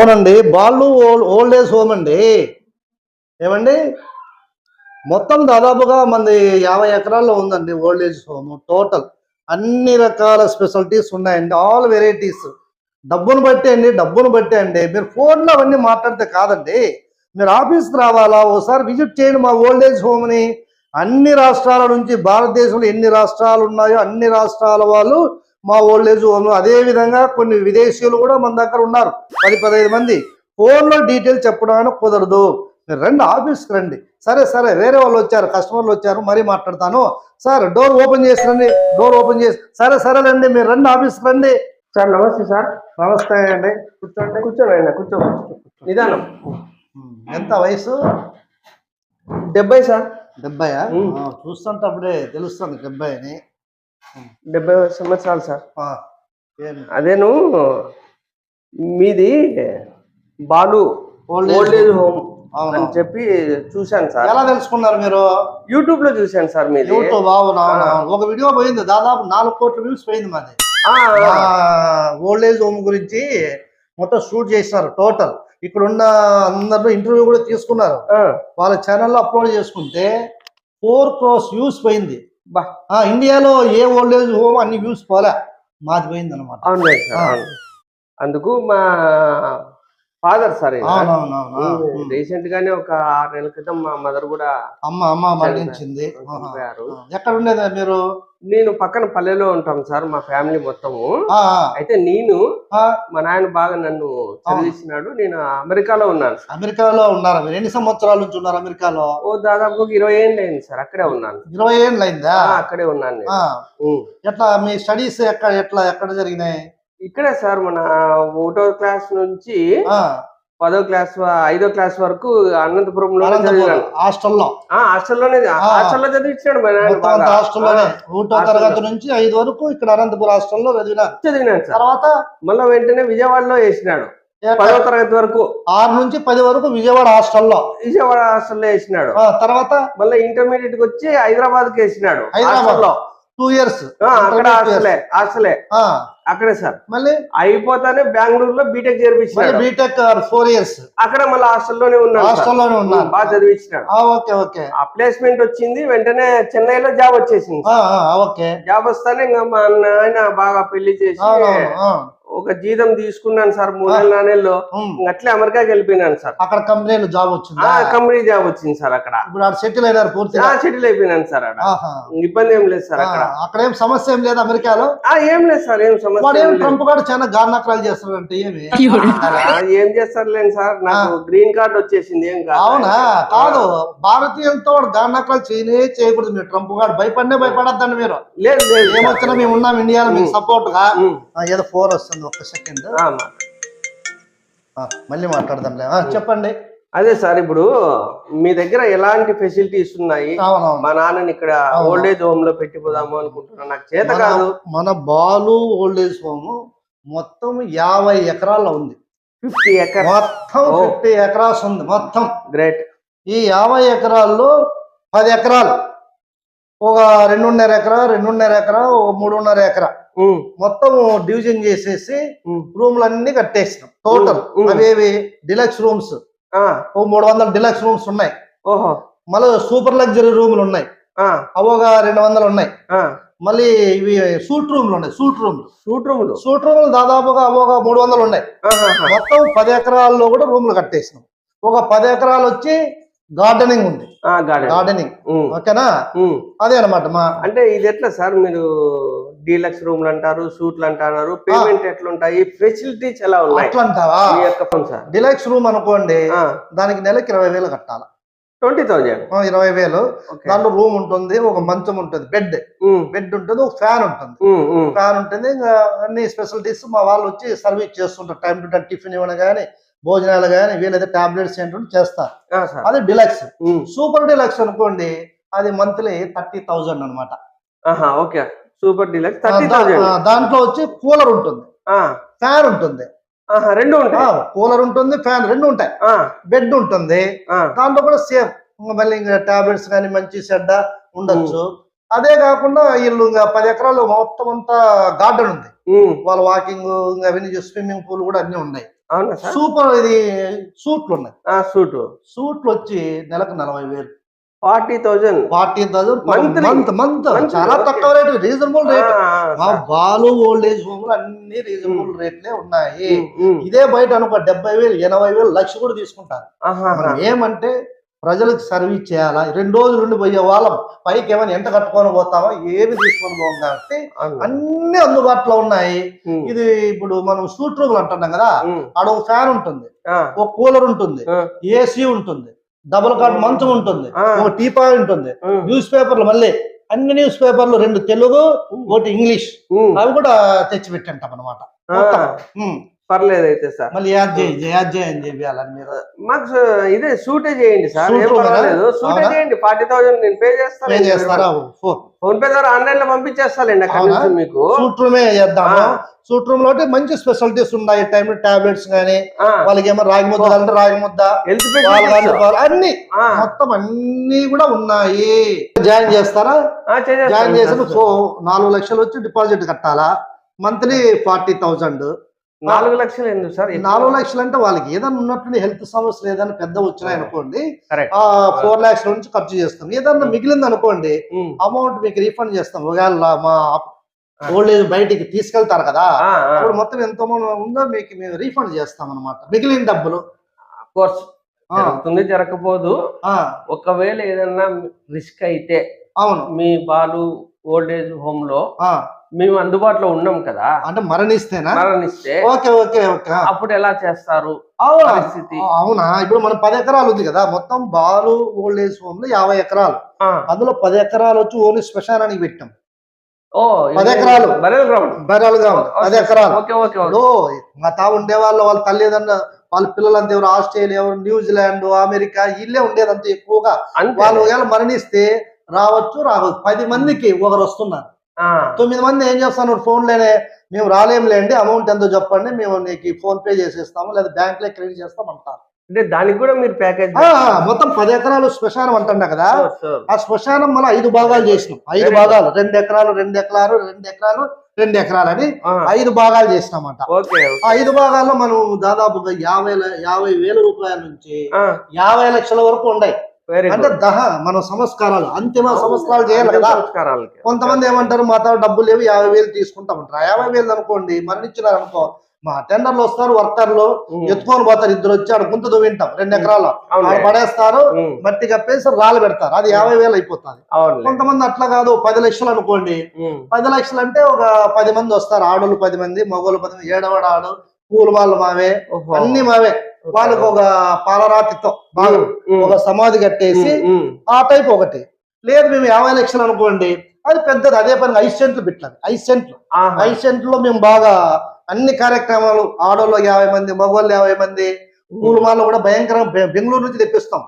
అవునండి Balu old old age home అండి. ఏమండి? మొత్తం దాదాపుగా మంది యాభై ఎకరాల్లో ఉందండి ఓల్డ్ ఏజ్ హోమ్ టోటల్. అన్ని రకాల స్పెషాలిటీస్ ఉన్నాయండి ఆల్ వెరైటీస్. డబ్బును బట్టి అండి డబ్బును బట్టి అండి. మీరు ఫోన్లో అవన్నీ మాట్లాడితే కాదండి. మీరు ఆఫీస్కి రావాలా ఓసారి విజిట్ చేయండి మా ఓల్డ్ ఏజ్ హోమ్ని. అన్ని రాష్ట్రాల నుంచి భారతదేశంలో ఎన్ని రాష్ట్రాలు ఉన్నాయో అన్ని రాష్ట్రాల వాళ్ళు మా ఓల్డ్ ఏజ్ హోమ్ అదే విధంగా కొన్ని విదేశీయులు కూడా మన దగ్గర ఉన్నారు. పది పదహైదు మంది. ఫోన్లో డీటెయిల్స్ చెప్పడానికి కుదరదు. మీరు రండి ఆఫీస్కి రండి. సరే సరే. వేరే వాళ్ళు వచ్చారు కస్టమర్లు వచ్చారు మరీ మాట్లాడతాను. సార్ డోర్ ఓపెన్ చేసి రండి డోర్ ఓపెన్ చేసి సరే సరేనండి మీరు రండి ఆఫీస్కి రండి. సార్ నమస్తే సార్. నమస్తే అండి. కూర్చోండి. కూర్చోండి కూర్చో నిదానం. ఎంత వయసు? డెబ్బై సార్. డెబ్బై. చూస్తుంటే అప్పుడే తెలుస్తుంది డెబ్బై అని డెబ్బై సంవత్సరాలు సార్. అదేను మీది బాలు ఓల్డ్ ఏజ్ హోమ్. అని చెప్పి చూశాను సార్. ఎలా తెలుసుకున్నారు మీరు? యూట్యూబ్లో చూశాను సార్ మీది. యూట్యూబ్ అవును. ఒక వీడియో పోయింది దాదాపు నాలుగు కోట్ల వ్యూస్ పోయింది మాది. ఓల్డ్ ఏజ్ హోమ్ గురించి మొత్తం షూట్ చేసినారు టోటల్ ఇక్కడ ఉన్న అందరిలో ఇంటర్వ్యూ కూడా తీసుకున్నారు. వాళ్ళ ఛానల్లో అప్లోడ్ చేసుకుంటే ఫోర్ క్రోస్ వ్యూస్ పోయింది. ఇండియాలో ఏ ఓల్డ్ ఏజ్ హోమ్ అన్ని వ్యూస్ పోలే. మాది పోయింది అనమాట. అందుకు మా ఫాదర్ సార్ రీసెంట్ గానే ఒక ఆరు నెలల క్రితం మా మదర్ కూడా అమ్మ అమ్మ మరణించింది. ఎక్కడ ఉండేదా మీరు? నేను పక్కన పల్లెలో ఉంటాం సార్ మా ఫ్యామిలీ మొత్తము. అయితే నేను మా నాయన బాగా నన్ను చదివిస్తున్నాడు నేను అమెరికాలో ఉన్నాను సార్. అమెరికాలో ఉన్నారా మీరు. ఎన్ని సంవత్సరాల నుంచి ఉన్నారు అమెరికాలో? ఓ దాదాపు ఇరవై ఏళ్ళు అయింది సార్ అక్కడే ఉన్నాను. ఇరవై ఏళ్ళు అయిందా? అక్కడే ఉన్నాను. ఎట్లా మీ స్టడీస్ ఎక్కడ ఎట్లా ఎక్కడ జరిగినాయి? ఇక్కడే సార్ మన ఒకటో క్లాస్ నుంచి పదో క్లాస్ ఐదో క్లాస్ వరకు అనంతపురంలో అనంతపురం చదివాను హాస్టల్లో. హాస్టల్లోనే హాస్టల్లో చదివించాడు హాస్టల్లోనే. ఒకటో. తరగతి నుంచి ఐదు వరకు ఇక్కడ అనంతపురం హాస్టల్లో చదివినారు చదివినాను సార్. తర్వాత మళ్ళీ వెంటనే విజయవాడలో వేసినాడు? పదో తరగతి వరకు. ఆరు నుంచి పది వరకు విజయవాడ హాస్టల్లో. విజయవాడ హాస్టల్లో వేసినాడు. ఆ, తర్వాత మళ్ళీ ఇంటర్మీడియట్కి వచ్చి హైదరాబాద్కి వేసినాడు. హైదరాబాద్. హాస్టల్లో. Two years. అక్కడ హాస్టలే హాస్టలే. అక్కడే సార్. మళ్ళీ? అయిపోతానే బెంగళూరులో బీటెక్ చేర్పించినాడు. బీటెక్ ఫోర్ ఇయర్స్ అక్కడ మళ్ళీ హాస్టల్లోనే ఉన్నాడు సార్. హాస్టల్లోనే ఉన్నారు బాగా చదివించినాడు. ఆ, ఓకే ఓకే. ఆ ప్లేస్మెంట్ వచ్చింది వెంటనే చెన్నైలో జాబ్ వచ్చేసింది ఓకే. జాబ్ వస్తానే ఇంకా మా నాయన బాగా పెళ్ళి చేసి. ఒక జీతం తీసుకున్నాను సార్ మూడు నెలలు. ఇంక అట్లే అమెరికాకి వెళ్ళిపోయినాను సార్. అక్కడ కంపెనీలో జాబ్ వచ్చింది? ఆ కంపెనీ జాబ్ వచ్చింది సార్ అక్కడ. ఇప్పుడు సెటిల్ అయినారు పూర్తిగా? సెటిల్ అయిపోయినాను సార్ అక్కడ. ఇబ్బంది ఏం లేదు సార్ అక్కడ ఆ, అక్కడ. ఏం సమస్య ఏం లేదు అమెరికాలో? ఆ ఏం లేదు సార్ ఏం సమస్య లేదు. ట్రంప్ కూడా చాలా గార్నక్రాలు ఏమి? ఆ, ఏం చేస్తారులేండి సార్ నాకు గ్రీన్ కార్డ్ వచ్చేసింది ఏం కాదు. అవునా? కాదు భారతీయులతో గార్నక్రాలు చేయనే చేయకూడదు మీరు ట్రంప్ గారు భయపడినే భయపడద్దండి మీరు. లేదు లేదు. ఏమొచ్చినా మేము ఉన్నాం ఇండియాలో మీకు సపోర్ట్గా. ఏదో ఫోర్ వస్తుంది. ఒక్క సెకండ్. ఆ, మా- మళ్ళీ మాట్లాడదాంలే. ఆ, చెప్పండి. అదే సార్ ఇప్పుడు మీ దగ్గర ఎలాంటి ఫెసిలిటీస్ ఉన్నాయి? మా నాన్నని ఇక్కడ ఓల్డ్ ఏజ్ హోమ్లో పెట్టిపోదాము అనుకుంటున్నా నాకు చేత కాదు. మన- బాలు ఓల్డ్ ఏజ్ హోమ్ మొత్తం యాభై ఎకరాల్లో ఉంది. ఫిఫ్టీ ఎకర్ మొత్తం. ఫిఫ్టీ ఎకరాస్ ఉంది మొత్తం. గ్రేట్ ఈ యాభై ఎకరాల్లో పది ఎకరాలు. ఒక రెండున్నర ఎకరా రెండున్నర ఎకరా ఒక మూడున్నర ఎకరా. మొత్తం డివిజన్ చేసేసి రూమ్లు అన్ని కట్టేసినాం. టోటల్. అవేవి? డిలక్స్ రూమ్స్ ఓ మూడు వందల డిలక్స్ రూమ్స్ ఉన్నాయి. ఓహో. మళ్ళీ సూపర్ లగ్జరీ రూములు ఉన్నాయి. అవోగా రెండు వందలు ఉన్నాయి. మళ్ళీ ఇవి సూట్ రూమ్లు ఉన్నాయి. సూట్ రూమ్లు సూట్ రూములు సూట్ రూములు దాదాపుగా అవోగా మూడు వందలు ఉన్నాయి. మొత్తం పది ఎకరాల్లో కూడా రూమ్లు కట్టేసినాం. ఒక పది ఎకరాలు వచ్చి గార్డెనింగ్ ఉంది. గార్డెనింగ్ ఓకేనా. అదే అనమాట మా అంటే ఇది ఎట్లా సార్ మీరు డీలక్స్ రూమ్లు అంటారు సూట్లు అంటారు పేమెంట్ ఎట్లుంటాయి ఫెసిలిటీస్ ఎలా ఉన్నాయి? అట్లా అంటావా మీ యొక్క ఫోన్ సార్. డిలక్స్ రూమ్ అనుకోండి దానికి నెలకి ఇరవై వేలు కట్టాలి? Twenty thousand. ఇరవై వేలు. దాంట్లో రూమ్ ఉంటుంది ఒక మంచం ఉంటుంది బెడ్. బెడ్ ఉంటుంది ఒక ఫ్యాన్ ఉంటుంది. ఫ్యాన్ ఉంటుంది ఇంకా అన్ని ఫెసిలిటీస్ మా వాళ్ళు వచ్చి సర్వీస్ చేస్తుంటారు. టైం టు టైం టిఫిన్ ఇవ్వడం కానీ భోజనాలు కానీ వీలైతే టాబ్లెట్స్ ఏంటంటే చేస్తారు. అది డిలక్స్. సూపర్ డిలక్స్ అనుకోండి అది మంత్లీ థర్టీ థౌజండ్ అనమాట okay. Super deluxe thirty thousand. దాంట్లో వచ్చి కూలర్ ఉంటుంది. ఫ్యాన్ ఉంటుంది. రెండు ఉంటాయి. కూలర్ ఉంటుంది ఫ్యాన్ రెండు ఉంటాయి. ఆ, బెడ్ ఉంటుంది. ఆ, దాంట్లో కూడా సేమ్. మళ్ళీ ఇంకా టాబ్లెట్స్ కానీ మంచి చెడ్డ ఉండొచ్చు. అదే కాకుండా వీళ్ళు ఇంకా పది ఎకరాలు మొత్తం అంతా గార్డెన్ ఉంది. వాళ్ళ వాకింగ్ అవన్నీ స్విమ్మింగ్ పూల్ కూడా అన్ని ఉన్నాయి. సూపర్ ఇది సూట్లు ఉన్నాయి. ఆ సూట్. సూట్లు వచ్చి నెలకు నలభై వేలు. Forty thousand. Forty thousand? Month month చాలా. తక్కువ రేటు రీజనబుల్ రేట్. మా బాలు ఓల్డ్ ఏజ్ హోమ్ అన్ని రీజనబుల్ రేట్లే ఉన్నాయి. ఇదే బయట అనుకో డెబ్బై వేలు ఎనభై వేలు లక్ష కూడా తీసుకుంటారు. ఏమంటే ప్రజలకు సర్వీస్ చేయాలా? రెండు రోజులు ఉండి పోయే వాళ్ళం. పైకి ఏమైనా ఎంట కట్టుకొని పోతామా? ఏమి తీసుకొని పోం కాబట్టి అన్ని అందుబాటులో ఉన్నాయి. ఇది ఇప్పుడు మనం సూట్ రూములు అంటున్నాం కదా ఆడ ఒక ఫ్యాన్ ఉంటుంది. ఒక కూలర్ ఉంటుంది. ఏసీ ఉంటుంది. డబుల్ కాట్ మంచం ఉంటుంది. ఒక టీపాయ్ ఉంటుంది న్యూస్ పేపర్లు మళ్ళీ అన్ని న్యూస్ పేపర్లు రెండు తెలుగు ఒకటి ఇంగ్లీష్ అవి కూడా తెచ్చి పెట్టంటాం అనమాట పర్లేదు అయితే సార్. మళ్ళీ చెప్పాలని మీరు. మాకు ఇదే సూటే చేయండి సార్. ఏం? పర్వాలేదు. సూటే అవునా? చేయండి. ఫార్టీ థౌసండ్ నేను పే చేస్తాను ఫోన్. పే ద్వారా ఆన్లైన్లో పంపించేస్తానండి అక్కడ? నుంచి మీకు. సూట్ రూమే చేద్దాము. ఆ. సూట్ రూమ్లో మంచి స్పెషాలిటీస్ ఉన్నాయి. టైం టాబ్లెట్స్ గానీ వాళ్ళకి ఏమో రాగి ముద్ద కావాలంటే రాగి ముద్ద అన్ని. మొత్తం అన్ని కూడా ఉన్నాయి. జాయిన్ చేస్తారా? జాయిన్ చేసిన నాలుగు లక్షలు వచ్చి డిపాజిట్ కట్టాలా? మంత్లీ ఫార్టీ థౌజండ్ నాలుగు లక్షలు ఎందుకు సార్? నాలుగు లక్షలు అంటే వాళ్ళకి ఏదైనా ఉన్నట్టు హెల్త్ సమస్యలు ఏదైనా పెద్ద వచ్చినాయి అనుకోండి ఫోర్ లాక్స్ నుంచి ఖర్చు చేస్తాం ఏదన్నా మిగిలింది అనుకోండి అమౌంట్ మీకు రీఫండ్ చేస్తాం. ఒకవేళ మా ఓల్డ్ ఏజ్ బయటికి తీసుకెళ్తారు కదా అప్పుడు మొత్తం ఎంత ఉందో మీకు మేము రీఫండ్ చేస్తాం అనమాట మిగిలిన డబ్బులు. కోర్స్ జరుగుతుంది జరగకపోదు. ఒకవేళ ఏదైనా రిస్క్ అయితే అవును. మీ బాలు ఓల్డ్ ఏజ్ హోమ్లో మేము అందుబాటులో ఉన్నాం కదా. అంటే మరణిస్తేనా? మరణిస్తే ఓకే ఓకే ఓకే. అప్పుడు ఎలా చేస్తారు? అవునా? పరిస్థితి. అవునా? ఇప్పుడు మనం పది ఎకరాలు ఉంది కదా మొత్తం బాలు ఓల్డ్ ఏజ్ హోమ్లో యాభై ఎకరాలు. అందులో పది ఎకరాలు వచ్చి ఓన్లీ శ్మశానానికి పెట్టాం. ఓ పది ఎకరాలు. బరెల్ గ్రౌండ్ పది ఎకరాలు. ఓకే ఓకే మా తా ఉండే వాళ్ళు వాళ్ళ తల్లిదండ్రులు వాళ్ళ పిల్లలంతా ఎవరు ఆస్ట్రేలియా న్యూజిలాండ్ అమెరికా ఇల్లే ఉండేదంతా ఎక్కువగా. వాళ్ళు ఒకవేళ మరణిస్తే రావచ్చు రావచ్చు పది మందికి ఒకరు వస్తున్నారు. తొమ్మిది మంది ఏం చేస్తున్నారు ఫోన్లోనే మేము రాలేంలేండి అమౌంట్ ఎంతో చెప్పండి మేము నీకు ఫోన్ పే చేసేస్తాము లేదా బ్యాంక్లో క్రెడిట్ చేస్తాం అంటారు. అంటే దానికి కూడా మీరు ప్యాకేజ్ మొత్తం పది ఎకరాలు శ్మశానం అంటున్నా కదా ఆ శ్మశానం మళ్ళీ ఐదు భాగాలు చేసినాం. ఐదు. భాగాలు రెండు ఎకరాలు రెండు ఎకరాలు రెండు ఎకరాలు రెండు ఎకరాలు అని ఐదు భాగాలు చేసినామంట. ఐదు భాగాల్లో మనం దాదాపుగా యాభై యాభై వేల రూపాయల నుంచి యాభై లక్షల వరకు ఉన్నాయి అంటే దహ మన సంస్కారాలు అంతిమ సంస్కారాలు చేయాలి కదా. కొంతమంది ఏమంటారు మా తాను డబ్బులు లేవు యాభై వేలు తీసుకుంటామంటారు యాభై వేలు అనుకోండి మరణించినారు అనుకో మా టెండర్లు వస్తారు వర్కర్లు ఎత్తుకొని పోతారు ఇద్దరు వచ్చి ఆడ గుంత వింటాం రెండు ఎకరాలు. పడేస్తారు మట్టి కప్పేసి రాళ్ళు పెడతారు. అది యాభై వేలు అయిపోతుంది. కొంతమంది అట్లా కాదు పది లక్షలు అనుకోండి. పది లక్షలు అంటే ఒక పది మంది వస్తారు ఆడోళ్ళు పది మంది మగవాళ్ళు పది మంది ఏడవాడు ఆడు పూలు వాళ్ళు మావే. అన్ని మావే. వాళ్ళకి ఒక పాలరాతితో బాగా ఒక సమాధి కట్టేసి ఆ టైప్ ఒకటి. లేదు మేము యాభై లక్షలు అనుకోండి అది పెద్దది. అదే పని ఐదు సెంట్లు పెట్టాలి. ఐదు సెంట్లు. ఐదు సెంట్లో మేము బాగా అన్ని కార్యక్రమాలు ఆడోళ్ళు యాభై మంది మగవాళ్ళు యాభై మంది పూలు మాలు కూడా భయంకరంగా బె- బెంగళూరు నుంచి తెప్పిస్తాం.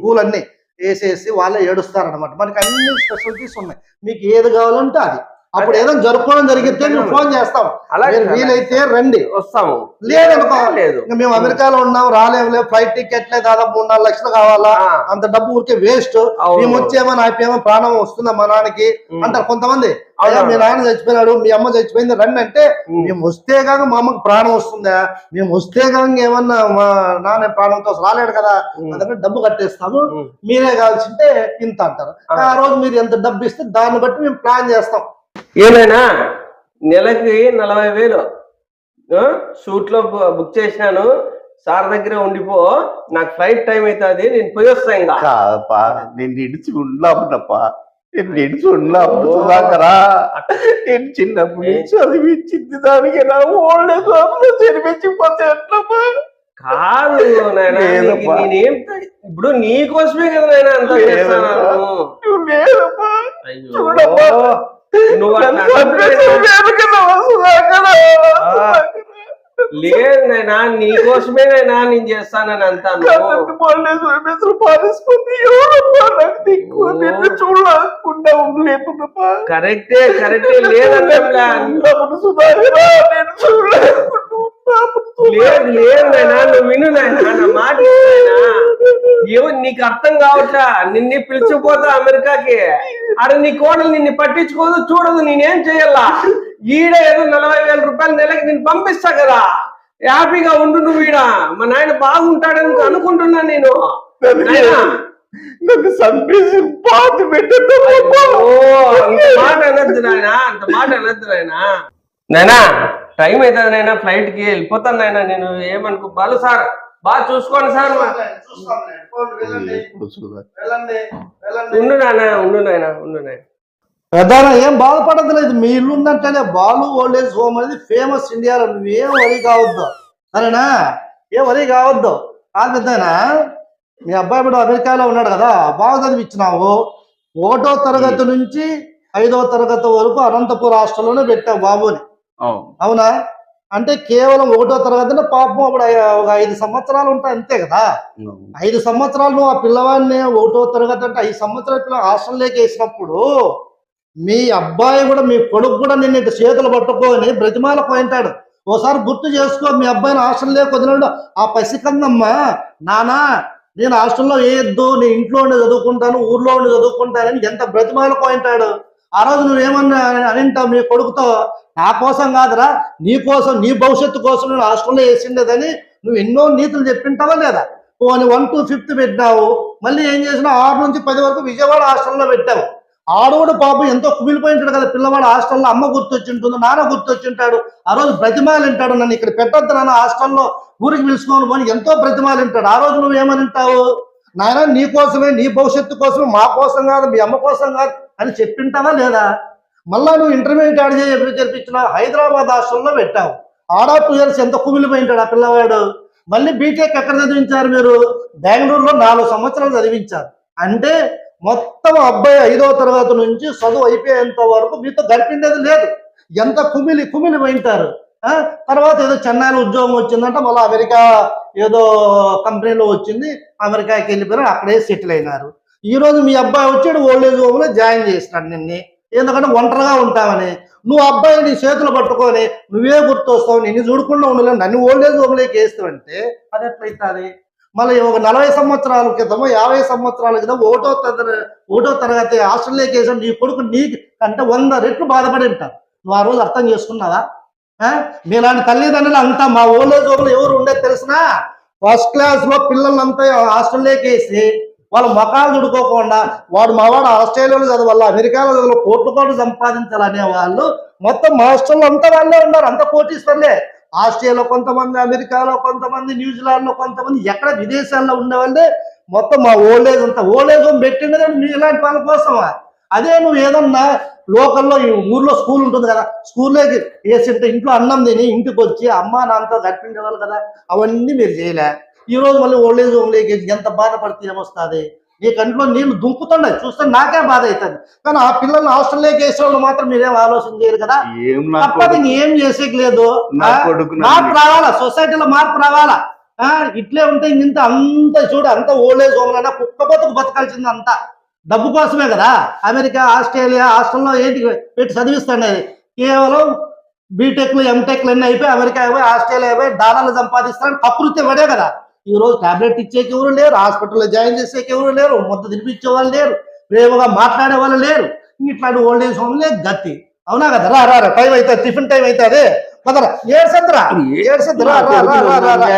పూలన్నీ వేసేసి వాళ్ళే ఏడుస్తారు అనమాట మనకి అన్ని ఫెసిలిటీస్ ఉన్నాయి. మీకు ఏది కావాలంటే అది. అప్పుడు ఏదైనా జరుపుకోవడం జరిగితే మేము ఫోన్ చేస్తాం. అలాగే వీలైతే రండి. వస్తాము. లేదనుకో లేదు. మేము అమెరికాలో ఉన్నాం రాలేము లేదు ఫ్లైట్ టికెట్లే దాదాపు మూడు నాలుగు లక్షలు కావాలా? అంత డబ్బు ఊరికే వేస్ట్. మేము వచ్చేమో నాకేమో ప్రాణం వస్తుందా మా నాన్నకి అంటారు కొంతమంది. అయ్యా మీ నాన్న చచ్చిపోయినాడు మీ అమ్మ చచ్చిపోయింది రండి అంటే మేము వస్తే కాక మా అమ్మకి ప్రాణం వస్తుందా? మేము వస్తే కాక ఏమన్నా మా నాన్న ప్రాణంతో రాలేడు కదా? అందుకని డబ్బు కట్టేస్తాము. మీరే కావాల్సింటే ఇంత అంటారు. ఆ రోజు మీరు ఎంత డబ్బు ఇస్తే దాన్ని బట్టి మేము ప్లాన్ చేస్తాం. ఏమైనా? నెలకి నలభై వేలు. ఆ, సూట్లో బు- బుక్ చేసినాను. సార్ దగ్గర ఉండిపో. నాకు ఫ్లైట్ టైం అవుతుంది నేను పోయి వస్తా ఇంకా కాదప్పా. నేను నిడిచి ఉన్నామునప్పా నేను నిడిచి నేను చదివించింది దానికి నా ఓల్డ్ ఏజ్ ఎట్లమ్మా కాదు నేనేం ఇప్పుడు నీ కోసమే కదా నాయనా అంత. చేస్తున్నాను లేదు నాయనా నీ కోసమేనైనా నేను చేస్తానని దిక్కు ఓ. నిన్ను చూడకుండా కరెక్టే కరెక్టే లేదంటే నేను చూడలేకుండా లేదు లేదు నాయనా నువ్వు విను నాయనా నా మాట. ఏమో నీకు అర్థం కావట్లా? నిన్ను పిలిచిపోతా అమెరికాకి. అరే నీ కోడలు నిన్ను పట్టించుకోదు చూడదు నేనేం చేయాలా? ఈడ ఏదో నలభై వేల రూపాయలు నెలకి నేను పంపిస్తా కదా. హ్యాపీగా ఉండు నువ్వు ఈడ. మా నాయన బాగుంటాడని అనుకుంటున్నా నేను. పాత మాట అనొద్దు నాయన అంత మాట అనొద్దు నాయన. నాయనా టైం అవుతుంది నాయన ఫ్లైట్కి వెళ్ళిపోతాను నాయన నేను ఏమనుకో బాలు సార్ బాగా చూసుకోండి సార్. ఉండు నాయన ఉండు నాయన ఉండు నాయన. ప్రధాన ఏం బాధపడదు లేదు మీ ఇల్లు ఉన్నట్టనే బాలు ఓల్డ్ ఏజ్ హోమ్ అనేది ఫేమస్ ఇండియాలో నువ్వేం వరి కావద్దు. సరేనా? ఏం వరి కావద్దు. కాదు పెద్దనా మీ అబ్బాయి ఇప్పుడు అమెరికాలో ఉన్నాడు కదా బాగా చదివించినావు ఒకటో తరగతి నుంచి ఐదో తరగతి వరకు అనంతపూర్ హాస్టల్లోనే పెట్టావు బాబుని. అవునా. అంటే కేవలం ఒకటో తరగతి అంటే పాపం అప్పుడు ఒక ఐదు సంవత్సరాలు ఉంటాయి అంతే కదా? ఐదు సంవత్సరాలు నువ్వు ఆ పిల్లవాడిని ఒకటో తరగతి అంటే ఐదు సంవత్సరాల పిల్ల హాస్టల్లోకి వేసినప్పుడు మీ అబ్బాయి కూడా మీ కొడుకు కూడా నిన్ను చేతులు పట్టుకొని బ్రతిమాల పోయింటాడు. ఓసారి గుర్తు చేసుకో మీ అబ్బాయిని హాస్టల్లో వదిలినాడు. ఆ పసికందమ్మా నానా నేను హాస్టల్లో వేయొద్దు నేను ఇంట్లో ఉండి చదువుకుంటాను ఊర్లో ఉండి చదువుకుంటానని ఎంత బ్రతిమాల పోయింటాడు. ఆ రోజు నువ్వేమన్నా అనింటావు మీ కొడుకుతో నా కోసం కాదురా నీ కోసం నీ భవిష్యత్తు కోసం నేను హాస్టల్లో వేసిండేదని నువ్వు ఎన్నో నీతులు చెప్పింటావా లేదా? పోనీ వన్ టు ఫిఫ్త్ పెట్టినావు మళ్ళీ ఏం చేసినావు? ఆరు నుంచి పది వరకు విజయవాడ హాస్టల్లో పెట్టావు. ఆడవాడు పాపం ఎంతో కుమిలిపోయి ఉంటాడు కదా పిల్లవాడు హాస్టల్లో అమ్మ గుర్తొచ్చింటుంది నాన్న గుర్తొచ్చింటాడు ఆ రోజు బ్రతిమాలు వింటాడు నన్ను ఇక్కడ పెట్టొద్దు నాన్న హాస్టల్లో ఊరికి పిలుచుకోను పోని ఎంతో బ్రతిమాలు వింటాడు ఆ రోజు నువ్వు ఏమని వింటావు నాయన నీ కోసమే నీ భవిష్యత్తు కోసమే మా కోసం కాదు మీ అమ్మ కోసం కాదు అని చెప్పింటావా లేదా? మళ్ళా నువ్వు ఇంటర్మీడియట్ ఆడ చేసి జరిపించిన హైదరాబాద్ హాస్టల్లో పెట్టావు. ఆడా టూ ఇయర్స్ ఎంత కుమిలిపోయింటాడు ఆ పిల్లవాడు? మళ్ళీ బీటెక్ ఎక్కడ చదివించారు మీరు? బెంగళూరులో నాలుగు సంవత్సరాలు చదివించారు. అంటే మొత్తం అబ్బాయి ఐదో తరగతి నుంచి చదువు అయిపోయేంత వరకు మీతో గడిపిండేది లేదు. ఎంత కుమిలి కుమిలి పోయింటారు తర్వాత ఏదో చెన్నైలో ఉద్యోగం వచ్చిందంటే మళ్ళీ అమెరికా ఏదో కంపెనీలో వచ్చింది అమెరికాకి వెళ్ళిపోయారు అక్కడే సెటిల్ అయినారు. ఈ రోజు మీ అబ్బాయి వచ్చాడు ఓల్డ్ ఏజ్ హోమ్లో జాయిన్ చేసినాడు నిన్నే. ఎందుకంటే ఒంటరిగా ఉంటావని. నువ్వు అబ్బాయి నీ చేతులు పట్టుకొని నువ్వే గుర్తొస్తావు నిన్ను చూడకుండా ఉండలేవు నన్ను ఓల్డేజ్ హోమ్లోకి హోమ్ వేస్తావంటే అది ఎట్లయితుంది? మళ్ళీ ఒక నలభై సంవత్సరాల క్రితమో యాభై సంవత్సరాల క్రితం ఒకటో తరగతి ఒకటో తరగతి హాస్టల్లోకి వేసాడు నీ కొడుకు నీకు అంటే వంద రెట్లు బాధపడి ఉంటారు నువ్వు ఆ రోజు అర్థం చేసుకున్నావా? మీలాంటి తల్లిదండ్రులు అంతా మా ఓల్డేజ్ హోమ్లో హోమ్లో ఎవరు ఉండేది తెలిసినా? ఫస్ట్ క్లాస్లో పిల్లలంతా హాస్టల్లోకి వేసి వాళ్ళ మొఖాలు దుడుకోకుండా వాడు మావాడు ఆస్ట్రేలియాలో చదవాలి అమెరికాలో చదవాలి కోట్లు కోట్లు సంపాదించాలనే వాళ్ళు మొత్తం మా అంతా వాళ్ళే ఉన్నారు అంత కోటీశ్వర్లే. ఆస్ట్రేలియాలో కొంతమంది అమెరికాలో కొంతమంది న్యూజిలాండ్లో కొంతమంది ఎక్కడ విదేశాల్లో ఉండేవాళ్ళే. మొత్తం మా ఓల్డ్ ఏజ్ అంతా ఓల్డ్ ఏజ్ హోమ్ పెట్టినది న్యూజిలాండ్ ఇలాంటి వాళ్ళ కోసమా? అదే నువ్వు ఏదన్నా లోకల్లో ఈ ఊర్లో స్కూల్ ఉంటుంది కదా స్కూల్లోకి వేసింటే ఇంట్లో అన్నం తిని ఇంటికి వచ్చి అమ్మ నాన్నతో గడిపిండేవాళ్ళు కదా అవన్నీ మీరు చేయలే. ఈ రోజు మళ్ళీ ఓల్డ్ ఏజ్ హోమ్ లేక ఎంత బాధపడితే ఏమొస్తుంది? నీ కంట్లో నీళ్ళు దుంకుతున్నాయి. చూస్తే నాకే బాధ అవుతుంది కానీ ఆ పిల్లల్ని హాస్టల్లోకి వేసేవాళ్ళు మాత్రం మీరేం ఆలోచన చేయరు కదా? ఏం తప్పదు ఇంకేం చేసేకి లేదు మార్పు రావాలా? సొసైటీలో మార్పు రావాలా? ఇట్లే ఉంటే ఇంత అంత చూడు అంత ఓల్డ్ ఏజ్ హోమ్ అయినా కుక్క బతుకు బతకాల్సింది అంతా. డబ్బు కోసమే కదా? అమెరికా ఆస్ట్రేలియా హాస్టల్లో ఏంటి పెట్టి చదివిస్తాండేది కేవలం బీటెక్లు ఎంటెక్లు అన్నీ అయిపోయి అమెరికా అయిపోయి ఆస్ట్రేలియా అయిపోయి డాలర్లు సంపాదిస్తారని కకృతి పడే కదా? ఈ రోజు టాబ్లెట్ ఇచ్చేకి ఎవరు లేరు హాస్పిటల్లో జాయిన్ చేసేకి ఎవరు లేరు మొత్తం తినిపించే వాళ్ళు లేరు ప్రేమగా మాట్లాడే వాళ్ళు లేరు. ఇట్లాంటి ఓల్డ్ ఏజ్ హోమ్లే గతి. అవునా కదా? రా రా టైం అయితే టిఫిన్ టైం అయితే అదే. పదరా ఏడ్సద్రా ఏడ్సద్రా రా రా రా రా రా.